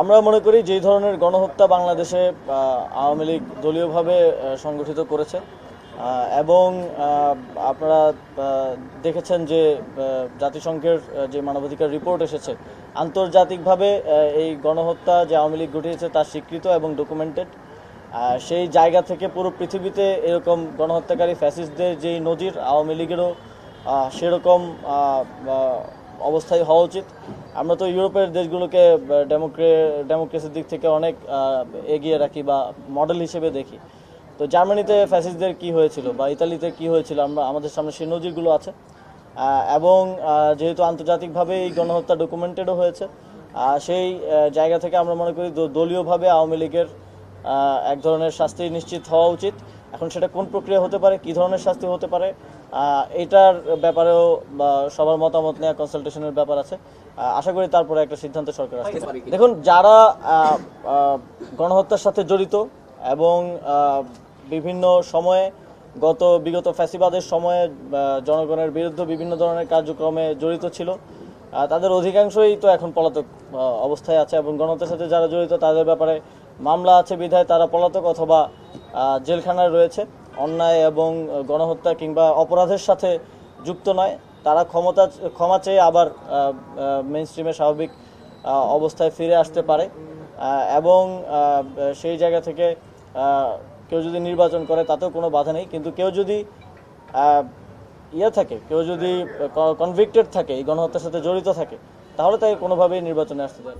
আমরা মনে করি যেই ধরনের গণহত্যা বাংলাদেশে আওয়ামী লীগ দলীয়ভাবে সংগঠিত করেছে। এবং আপনারা দেখেছেন যে জাতিসংঘের যে মানবাধিকার রিপোর্ট এসেছে, আন্তর্জাতিকভাবে এই গণহত্যা যে আওয়ামী লীগ ঘটিয়েছে তা স্বীকৃত এবং ডকুমেন্টেড সেই জায়গা থেকে পুরো পৃথিবীতে এরকম গণহত্যাকারী ফ্যাসিস্টদের যেই নজির, আওয়ামী লীগেরও সেরকম অবস্থায় হওয়া উচিত। আমরা তো ইউরোপের দেশগুলোকে ডেমোক্রে ডেমোক্রেসির দিক থেকে অনেক এগিয়ে রাখি বা মডেল হিসেবে দেখি। তো জার্মানিতে ফ্যাসিস্টদের কি হয়েছিল বা ইতালিতে কি হয়েছিল, আমরা, আমাদের সামনে সেই নজিরগুলো আছে। এবং যেহেতু আন্তর্জাতিকভাবে এই গণহত্যা ডকুমেন্টেডও হয়েছে সেই জায়গা থেকে আমরা মনে করি দলীয়ভাবে আওয়ামী লীগের এক ধরনের শাস্তি নিশ্চিত হওয়া উচিত। এখন সেটা কোন প্রক্রিয়া হতে পারে, কি ধরনের শাস্তি হতে পারে এটার ব্যাপারেও সবার মতামত নেওয়া কনসালটেশনের ব্যাপার আছে। আশা করি তারপরে একটা সিদ্ধান্ত সরকার আসবে দেখুন, যারা গণহত্যার সাথে জড়িত এবং বিভিন্ন সময়ে, গত, বিগত ফ্যাসিবাদের সময়ে জনগণের বিরুদ্ধে বিভিন্ন ধরনের কার্যক্রমে জড়িত ছিল তাদের অধিকাংশই তো এখন পলাতক অবস্থায় আছে এবং গণহত্যার সাথে যারা জড়িত, তাদের ব্যাপারে মামলা আছে বিধায় তারা পলাতক অথবা জেলখানায় রয়েছে। অন্যায় এবং গণহত্যা কিংবা অপরাধের সাথে যুক্ত নয়, তারা ক্ষমতা, ক্ষমা চেয়ে আবার মেন স্ট্রিমে স্বাভাবিক অবস্থায় ফিরে আসতে পারে এবং সেই জায়গা থেকে কেউ যদি নির্বাচন করে তাতেও কোনো বাধা নেই কিন্তু কেউ যদি ইয়ে থাকে, কেউ যদি কনভিক্টেড থাকে, এই গণহত্যার সাথে জড়িত থাকে, তাহলে তাকে কোনোভাবেই নির্বাচনে আসতে না।